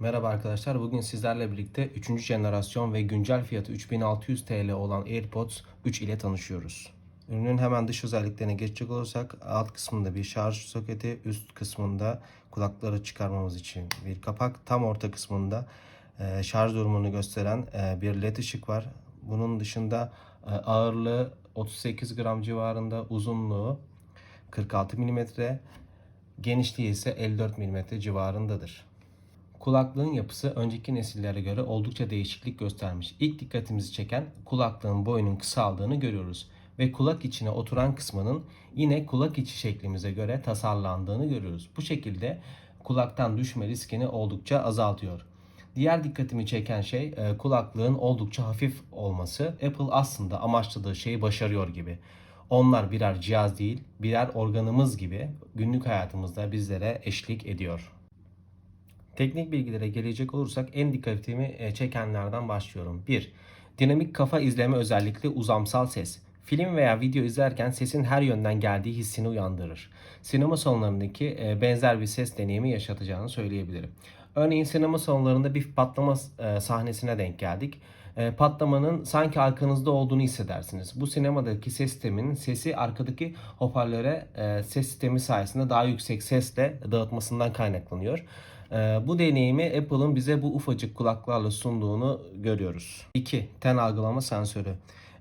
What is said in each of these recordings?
Merhaba arkadaşlar. Bugün sizlerle birlikte 3. jenerasyon ve güncel fiyatı 3600 TL olan AirPods 3 ile tanışıyoruz. Ürünün hemen dış özelliklerine geçecek olursak alt kısmında bir şarj soketi, üst kısmında kulakları çıkarmamız için bir kapak, tam orta kısmında e, şarj durumunu gösteren e, bir led ışık var. Bunun dışında e, ağırlığı 38 gram civarında, uzunluğu 46 mm, genişliği ise 54 mm civarındadır. Kulaklığın yapısı önceki nesillere göre oldukça değişiklik göstermiş. İlk dikkatimizi çeken kulaklığın boyunun kısaldığını görüyoruz ve kulak içine oturan kısmının yine kulak içi şeklimize göre tasarlandığını görüyoruz. Bu şekilde kulaktan düşme riskini oldukça azaltıyor. Diğer dikkatimi çeken şey e, kulaklığın oldukça hafif olması. Apple aslında amaçladığı şeyi başarıyor gibi. Onlar birer cihaz değil, birer organımız gibi günlük hayatımızda bizlere eşlik ediyor. Teknik bilgilere gelecek olursak en dikkatimi e, çekenlerden başlıyorum. 1. Dinamik kafa izleme özellikli uzamsal ses. Film veya video izlerken sesin her yönden geldiği hissini uyandırır. Sinema salonlarındaki e, benzer bir ses deneyimi yaşatacağını söyleyebilirim. Örneğin sinema salonlarında bir patlama e, sahnesine denk geldik. Patlamanın sanki arkanızda olduğunu hissedersiniz. Bu sinemadaki ses sisteminin sesi arkadaki hoparlöre ses sistemi sayesinde daha yüksek sesle dağıtmasından kaynaklanıyor. E, bu deneyimi Apple'ın bize bu ufacık kulaklarla sunduğunu görüyoruz. 2. Ten algılama sensörü.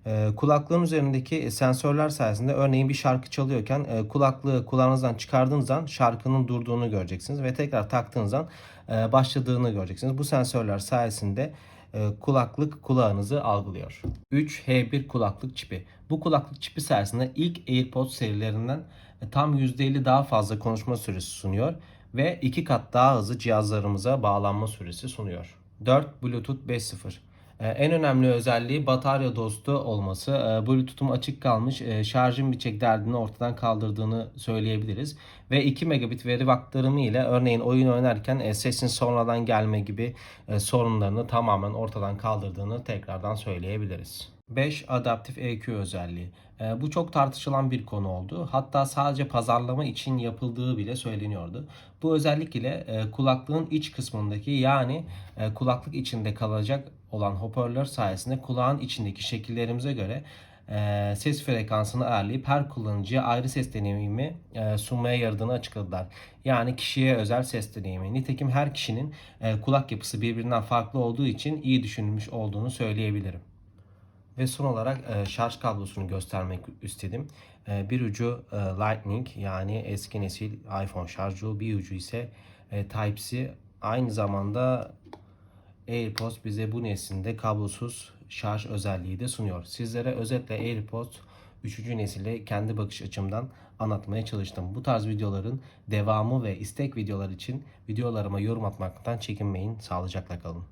E, kulaklığın üzerindeki sensörler sayesinde örneğin bir şarkı çalıyorken e, kulaklığı kulağınızdan çıkardığınız an şarkının durduğunu göreceksiniz ve tekrar taktığınız an e, başladığını göreceksiniz. Bu sensörler sayesinde e, kulaklık kulağınızı algılıyor. 3 H1 kulaklık çipi. Bu kulaklık çipi sayesinde ilk AirPods serilerinden tam %50 daha fazla konuşma süresi sunuyor ve 2 kat daha hızlı cihazlarımıza bağlanma süresi sunuyor. 4 Bluetooth 5.0 ee, En önemli özelliği batarya dostu olması. Ee, Bluetooth'um açık kalmış, e, şarjım bitecek derdini ortadan kaldırdığını söyleyebiliriz. Ve 2 megabit veri aktarımı ile örneğin oyun oynarken e, sesin sonradan gelme gibi e, sorunlarını tamamen ortadan kaldırdığını tekrardan söyleyebiliriz. 5 adaptif EQ özelliği. E, bu çok tartışılan bir konu oldu. Hatta sadece pazarlama için yapıldığı bile söyleniyordu. Bu özellik ile e, kulaklığın iç kısmındaki yani e, kulaklık içinde kalacak olan hoparlör sayesinde kulağın içindeki şekillerimize göre e, ses frekansını ayarlayıp her kullanıcıya ayrı ses deneyimi e, sunmaya yaradığını açıkladılar. Yani kişiye özel ses deneyimi. Nitekim her kişinin e, kulak yapısı birbirinden farklı olduğu için iyi düşünülmüş olduğunu söyleyebilirim. Ve son olarak e, şarj kablosunu göstermek istedim. E, bir ucu e, Lightning yani eski nesil iPhone şarjı, bir ucu ise e, Type-C. Aynı zamanda AirPods bize bu neslinde kablosuz şarj özelliği de sunuyor. Sizlere özetle AirPods 3. nesili kendi bakış açımdan anlatmaya çalıştım. Bu tarz videoların devamı ve istek videolar için videolarıma yorum atmaktan çekinmeyin. Sağlıcakla kalın.